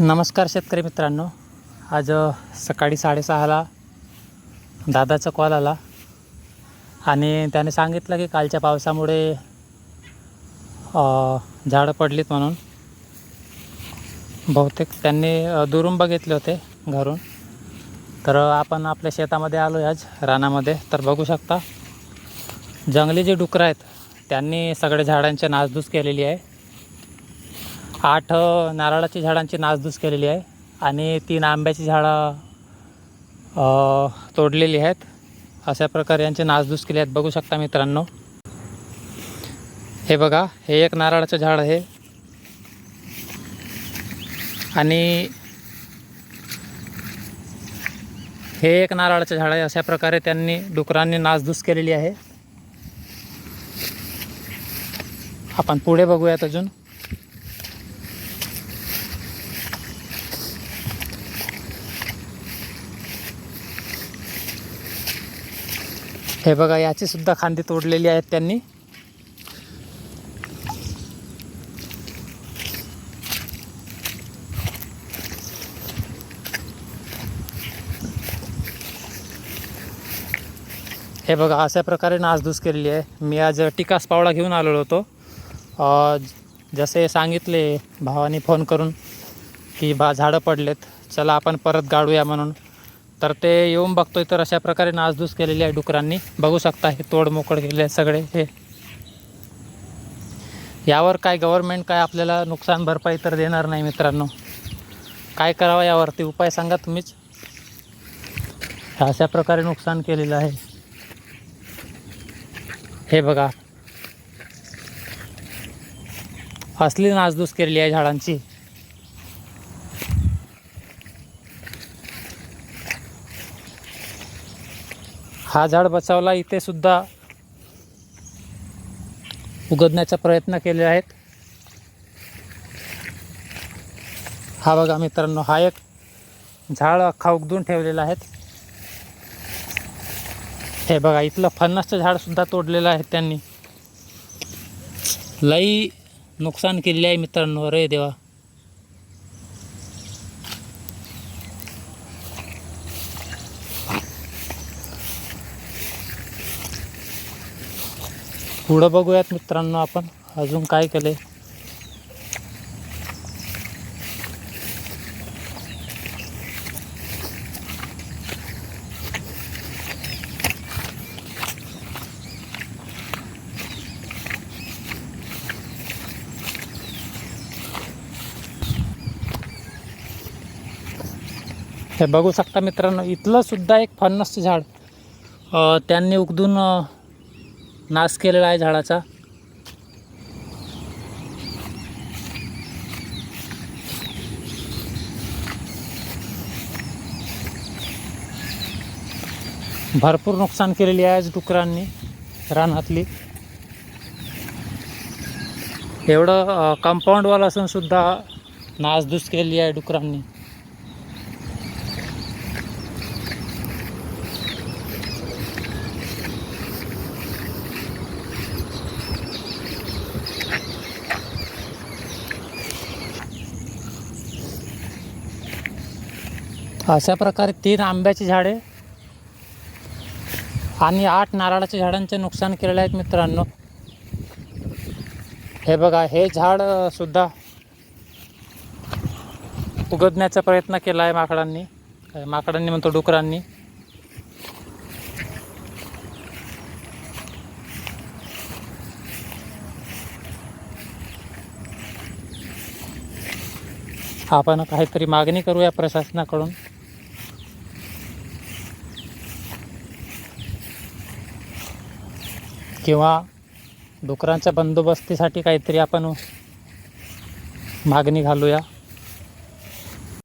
नमस्कार शेतकरी मित्रांनो. आज सकाळी साडेसहाला दादाचा कॉल आला आणि त्याने सांगितलं की कालच्या पावसामुळे झाडं पडलीत म्हणून. बहुतेक त्यांनी दुरून बघितले होते घरून. तर आपण आपल्या शेतामध्ये आलो आहे आज रानामध्ये. तर बघू शकता जंगली जे डुकरं आहेत त्यांनी सगळे झाडांची नासधूस केलेली आहे. आठ नारळाची झाडांची नासधूस केलेली आहे आणि तीन आंब्याची झाडं तोडलेली आहेत. अशा प्रकारे यांची नासधूस केली आहेत. बघू शकता मित्रांनो. हे बघा हे एक नारळाचं झाड आहे. आणि हे एक नारळाचं झाड आहे. अशा प्रकारे त्यांनी डुकरांनी नासधूस केलेली आहे. आपण पुढे बघूयात अजून. हे बघा याची सुद्धा खांदी तोडलेली आहेत त्यांनी. हे बघा अशा प्रकारे नासधूस केलेली आहे. मी आज टिकास पावडा घेऊन आलेलो होतो. जसे सांगितले भावानी फोन करून की बा झाडं पडलेत चला आपण परत गाडूया म्हणून. तर ते येऊन बघतोय तर अशा प्रकारे नासधूस केलेली आहे डुकरांनी. बघू शकता हे तोडमोकड केले आहे सगळे हे. यावर काय गव्हर्नमेंट काय आपल्याला नुकसान भरपाई तर देणार नाही मित्रांनो. काय करावं यावरती उपाय सांगा तुम्हीच. अशा प्रकारे नुकसान केलेलं आहे. हे बघा. असली नासधूस केलेली आहे झाडांची. हा झाड बचावला इथे सुद्धा उगदण्याचा प्रयत्न केले आहेत. हा बघा मित्रांनो हा एक झाड अख्खा उगदून ठेवलेला आहे. हे बघा इथलं फणसचं झाड सुद्धा तोडलेलं आहे त्यांनी. लई नुकसान केलेले आहे मित्रांनो अरे देवा. पुढं बघूयात मित्रांनो आपण. अजून काय केले हे बघू शकता मित्रांनो इथलं सुद्धा एक फणसचं झाड त्यांनी उगदून नाश केलेला आहे झाडाचा. भरपूर नुकसान केलेली आहे आज डुकरांनी रानातली एवढं कंपाऊंडवाल असून सुद्धा नासधूस केलेली आहे डुकरांनी. अशा प्रकारे तीन आंब्याची झाडे आणि आठ नारळाच्या झाडांचे नुकसान केलेले आहेत मित्रांनो. हे बघा हे झाड सुद्धा उगदण्याचा प्रयत्न केला आहे माकडांनी माकडांनी म्हणतो डुकरांनी. आपण काहीतरी मागणी करूया प्रशासनाकडून. किंवा डुकरांच्या बंदोबस्तीसाठी काहीतरी आपण मागणी घालूया.